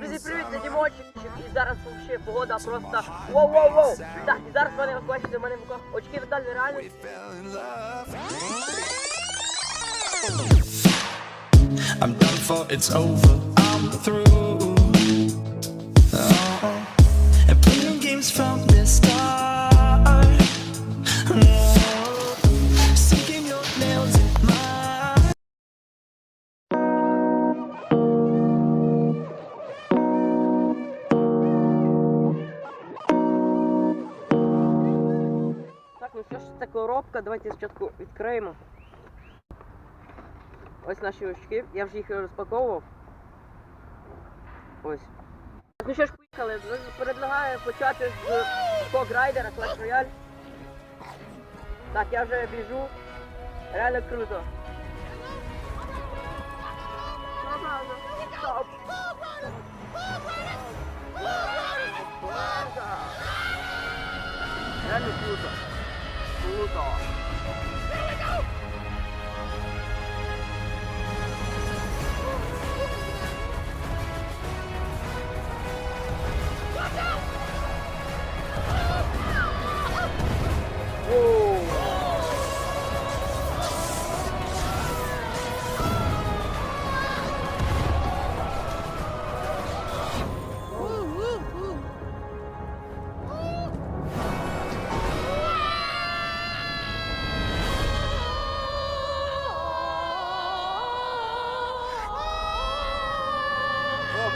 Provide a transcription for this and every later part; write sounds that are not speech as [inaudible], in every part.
Друзі, привіт, це Дімончик. І зараз вообще погода просто воу-воу-воу. Так, і зараз в мене, ви бачите, в мене в руках очки віртуальної реальності. I'm done for, it's over. I'm through. Oh, and playing games from що ж це коробка, давайте спочатку відкриємо. Ось наші очки. Я вже їх розпаковував. Ось. Ну що ж, поїхали. Предлагаю почати з кок райдера Clash Royale. Так, я вже біжу. Реально круто.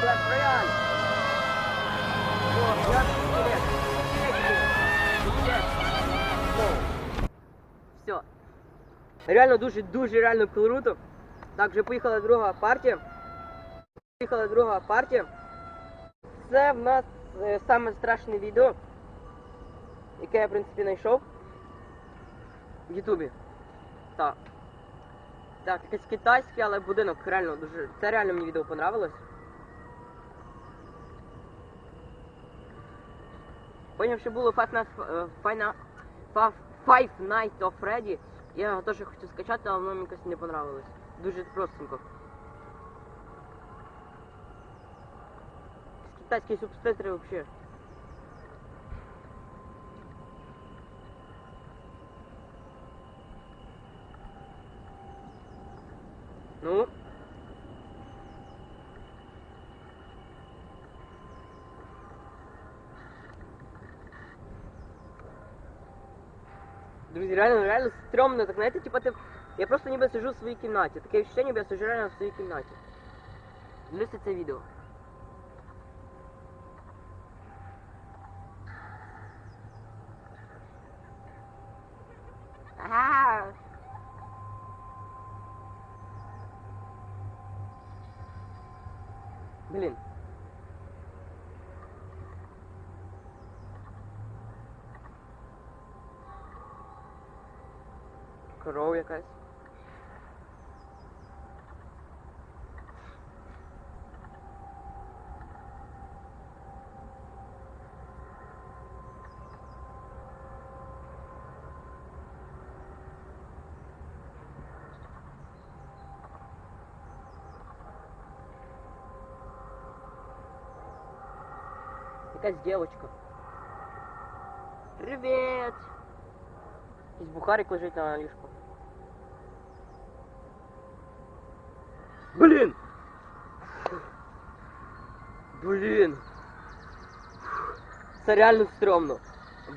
Билет. Все. Реально дуже, дуже реально круто. Так, вже поїхала друга партія. Поїхала друга партія. Це в нас е, саме страшне відео, яке я, в принципі, знайшов в Ютубі. Так. Так, якесь китайське, але будинок реально дуже. Це реально мені відео понравилось. Потім ще було Five Nights, е, Five, Five, Five Nights of Freddy. Я його теж хотів скачати, але воно мені якось не понравилось. Дуже простенько. Китайські субтитри вообще. Ну. Друзі, реально, реально стрьомно, так знаєте, типа ти. Я просто ніби сижу в своїй кімнаті. Таке відчуття, ніби я сижу реально в своїй кімнаті. Дивіться це відео. А. Блін. Кров якась. Якась девочка. Привет! Якийсь бухарик лежить на ліжку. Блін! Блін! Це реально стрьомно.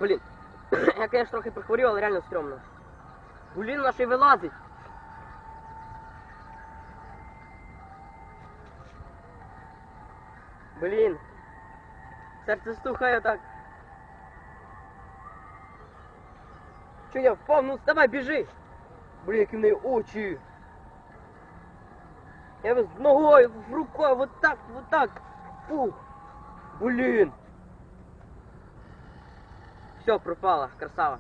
Блін. [clears throat] Я, конечно, трохи прихворів, але реально стрьомно. Блін, ще й вилазить. Блін. Серце стухає так. Чо я впав? Ну вставай, біжи! Блін, які в неї очі. Я вас ногою, в рукою, вот так, вот так. Фу. Блін. Все, пропала, красава.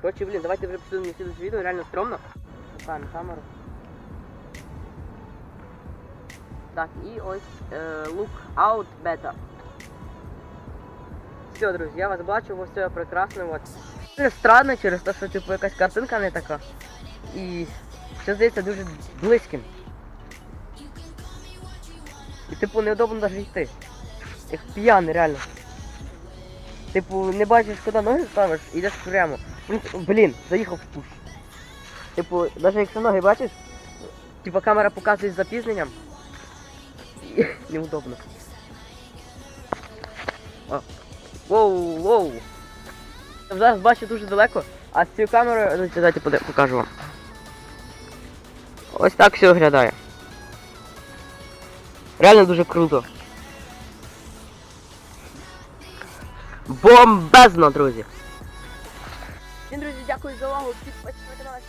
Короче, блін, давайте уже вже посудимо следующее відео, реально стрёмно. Шукаємо камеру. Так, і ось е, look out beta. Все, друзі, я вас бачу, все прекрасно. От. Це странно через те, що типу якась картинка не така. І все здається дуже близьким. І типу неудобно навіть йти. Як п'яний, реально. Типу, не бачиш, куди ноги ставиш, ідеш прямо. Блін, заїхав в куш. Типу, навіть якщо ноги бачиш, типу камера показує з запізненням. [laughs] Неудобно. Воу, воу. Зараз бачу дуже далеко, а з цією камерою, ну давайте покажу вам. Ось так все виглядає. Реально дуже круто. Бомбезно, друзі! Всім друзі, дякую за увагу. Підписуйтесь на канал.